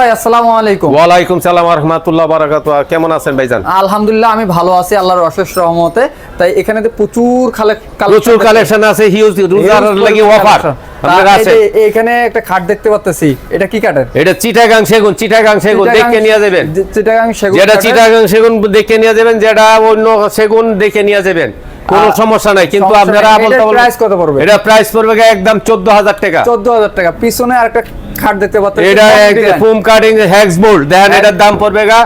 ভাই আসসালামু আলাইকুম। ওয়ালাইকুম সালাম রহমাতুল্লাহ বারাকাত কেমন আছেন ভাইজান? আলহামদুলিল্লাহ আমি ভালো আছি আল্লাহর অশেষ রহমতে। তাই এখানে প্রচুর প্রচুর কালেকশন আছে হিউজ লাগি অফার এখানে একটা খাট দেখতে পাচ্ছি এটা কি কাঠের এটা চিটাগাং সেগুন চিটাগাং সেগুন দেখে নিয়ে যাবেন। চিটাগাং সেগুন যেটা চিটাগাং সেগুন দেখে নিয়ে যাবেন যেটা অন্য সেগুন দেখে নিয়ে যাবেন। কোনো সমস্যা নাই কিন্তু আপনারা price কত পড়বে? এটা প্রাইস পড়বে একদম 14000 টাকা। চোদ্দ হাজার টাকা। পিছনে আরেকটা খাট দেখতে পাচ্ছেন এটা ফোম কাটিং হ্যাক্স বোল্ড দেখেন। এটার দাম পড়বে গা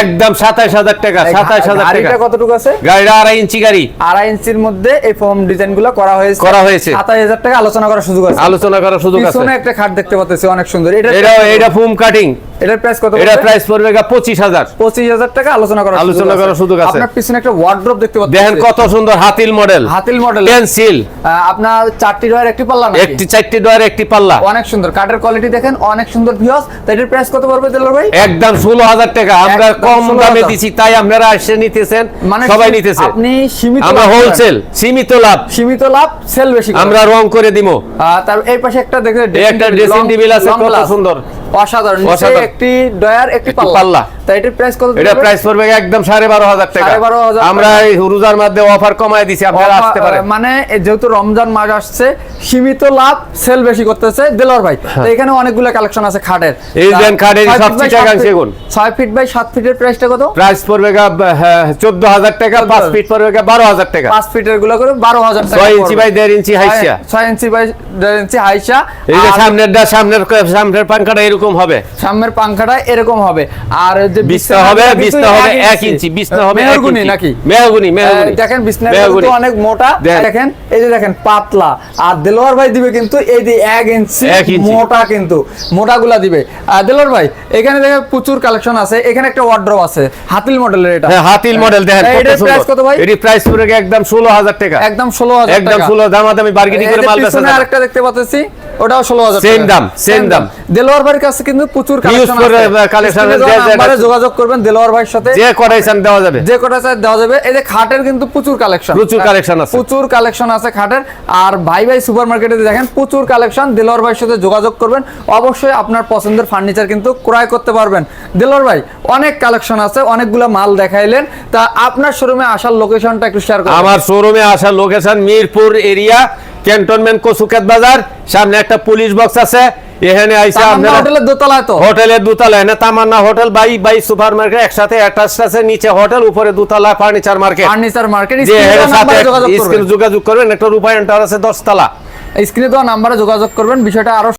একদম 27000 টাকা 27000 টাকা। কতটুকু আছে? গাড়িটা আড়াই ইঞ্চি গাড়ি। আড়াই ইঞ্চির মধ্যে এই ফর্ম ডিজাইনগুলো করা হয়েছে। করা হয়েছে। সাতাশ হাজার টাকা আলোচনা করার সুযোগ আছে। আলোচনা করার সুযোগ আছে। একটা খাট দেখতে পাচ্ছি অনেক সুন্দর। এটা এটা এটা ফুম কাটিং এটার প্রাইস কত এটা প্রাইস পড়বে গা 25000 পঁচিশ হাজার টাকা আলোচনা করার আলোচনা সুযোগ আছে। আপনার পিছনে একটা ওয়ার্ড্রপ দেখতে পাচ্ছি। দেখেন কত সুন্দর Hatil model Hatil model pencil আপনার চারটি ডয়ের একটি পাল্লা নাকি? একটি চারটি ডয়ের একটি পাল্লা। অনেক সুন্দর। কাঠের কোয়ালিটি দেখেন অনেক সুন্দর ভিউস তো এটার প্রাইস কত পড়বে দিলার ভাই? একদম ষোলো হাজার টাকা। আমরা কম দামে দিছি তাই আপনারা এসে নিতেছেন। মানে সবাই নিতেছে। আপনি সীমিত আমরা হোলসেল সীমিত লাভ। সীমিত লাভ সেল বেশি আমরা রং করে দিব আহ, তার এই পাশে একটা দেখে এই একটা dressing table আছে, কত সুন্দর। অসাধারণ একটি ডয়ার একটি একটি পাল্লা। পাল্লা। এটার প্রাইস কত এটা প্রাইস পড়বে একদম সাড়ে বারো হাজার টাকা। 12,500 আমরা এই রোজার মধ্যে অফার কমায় দিছি আপনারা আসতে পারেন। মানে যেহেতু রমজান মাস আসছে সীমিত লাভ সেল বেশি করতেছে দেলোয়ার ভাই। তো এখানে অনেকগুলো কালেকশন আছে খাটের। হ্যাঁ। এই দেন খাটের ছয় সব ফিট বাই চিটাগাং সাত সেগুন। ছয় ফিট বাই সাত ফিটের প্রাইসটা কত? প্রাইস পড়বে চোদ্দ হাজার টাকা পাঁচ ফিট পড়বে বারো হাজার টাকা। পাঁচ ফিটেরগুলো করে বারো হাজার টাকা ছয় ইঞ্চি পড়বে। বাই দেড় ইঞ্চি হাইসা। ছয়- ছয় ইঞ্চি বাই দেড় ইঞ্চি হাইসা। এই যে সামনেরটা সামনের সামনের পাঙ্খাটা এরকম হবে। সামনের পাংখাটা এরকম হবে। আর যে বিছনা হবে বিছনা হবে এক ইঞ্চি। বিছনা হবে এক নাকি? মেহগুনি মেহগুনি দেখেন বিছনা কিন্তু অনেক মোটা। দেখেন। দেখেন এই যে দেখেন পাতলা। আর দেলোয়ার ভাই দিবে কিন্তু এই যে এক ইঞ্চি মোটা কিন্তু মোটাগুলা দিবে। আর দেলোয়ার ভাই এখানে দেখেন প্রচুর কালেকশন আছে। এখানে একটা ওয়ার্ড্রপ আছে হাতিল মডেলের এটা। হ্যাঁ হাতিল মডেল দেখেন সুন্দর। price কত ভাই? এটি প্রাইস পড়বে একদম ষোলো হাজার টাকা? একদম ষোলো হাজার একদম ষোলো দামাদামি বার্গেনিং করে মাল বেচা আরেকটা দেখতে পাচ্ছি। ওটাও ষোলো হাজার Same দাম, same দাম। দেলোয়ার ভাইয়ের কাছে কিন্তু প্রচুর কালেকশন আছে যোগাযোগ করবেন দেলোয়ার ভাইয়ের সাথে। যে দেওয়া যাবে। যে দেওয়া যাবে। এই যে খাটের কিন্তু প্রচুর কালেকশন প্রচুর collection আছে। প্রচুর কালেকশন আছে খাটের। আর ভাই ভাই সুপার মার্কেটে দেখেন প্রচুর কালেকশন দেলোয়ার ভাইয়ের সাথে যোগাযোগ করবেন। অবশ্যই আপনার পছন্দের ফার্নিচার কিন্তু ক্রয় করতে পারবেন। দেলোয়ার ভাই অনেক কালেকশন আছে অনেকগুলো মাল দেখাইলেন। তা আপনার শোরুমে আসার লোকেশনটা একটু শেয়ার করুন আমার শোরুমে আসার লোকেশন মিরপুর এরিয়া ক্যান্টনমেন্ট কসুকেত বাজার সামনে একটা পুলিশ বক্স আছে। এখানে আইসা আপনারা হোটেলের দোতলায় তো। হোটেলের দোতলায় এনে Tamanna hotel by by super market একসাথে অ্যাটাচ আছে নিচে হোটেল উপরে দোতলা furniture market furniture market screen যোগাযোগ করবেন। একটা রূপায়ণ টাওয়ার আছে দশতলা। স্ক্রিনে দেওয়া নাম্বারে যোগাযোগ করবেন বিষয়টা আরও